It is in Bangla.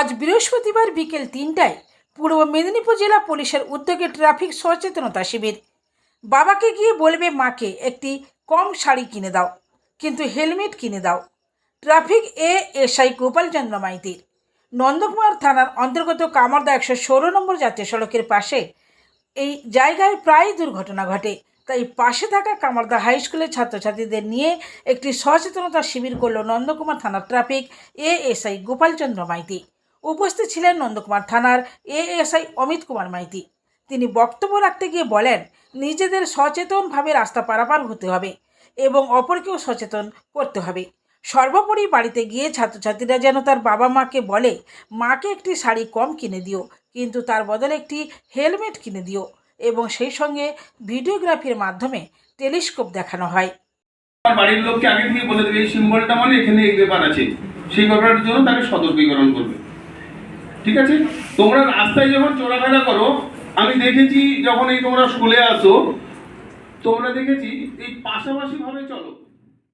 আজ বৃহস্পতিবার বিকেল তিনটায় পূর্ব মেদিনীপুর জেলা পুলিশের উদ্যোগে ট্রাফিক সচেতনতা শিবির। বাবাকে গিয়ে বলবে মাকে, একটি কম শাড়ি কিনে দাও, কিন্তু হেলমেট কিনে দাও। ট্রাফিক এ এসআই গোপালচন্দ্র মাইতির। নন্দকুমার থানার অন্তর্গত কামারদা একশো ষোলো নম্বর জাতীয় সড়কের পাশে এই জায়গায় প্রায় দুর্ঘটনা ঘটে। তাই পাশে থাকা কামারদা হাই স্কুলের ছাত্রছাত্রীদের নিয়ে একটি সচেতনতা শিবির করল নন্দকুমার থানার ট্রাফিক এএসআই গোপালচন্দ্র মাইতি। উপস্থিত ছিলেন নন্দকুমার থানার এএসআই অমিত কুমার মাইতি। তিনি বক্তব্য রাখতে গিয়ে বলেন, নিজেদের সচেতনভাবে রাস্তা পারাপার হতে হবে এবং অপরকেও সচেতন করতে হবে। সর্বোপরি বাড়িতে গিয়ে ছাত্রছাত্রীরা যেন তার বাবা মাকে বলে, মাকে একটি শাড়ি কম কিনে দিও, কিন্তু তার বদলে একটি হেলমেট কিনে দিও। এবং সেই সঙ্গে ভিডিওগ্রাফির মাধ্যমে টেলিস্কোপ দেখানো হয়। বাড়ির লোককে আগে থেকে বলে দেবে, এই সিম্বলটা মানে এখানে এই ব্যাপার আছে। সেই ব্যাপারটার জন্য তাকে সতর্কীকরণ করবে। ঠিক আছে? তোমরা রাস্তায় যখন চলাফেরা করো, আমি দেখেছি যখন এই তোমরা স্কুলে আসো, তোমরা দেখেছি এই পাশাপাশি ভাবে চলো।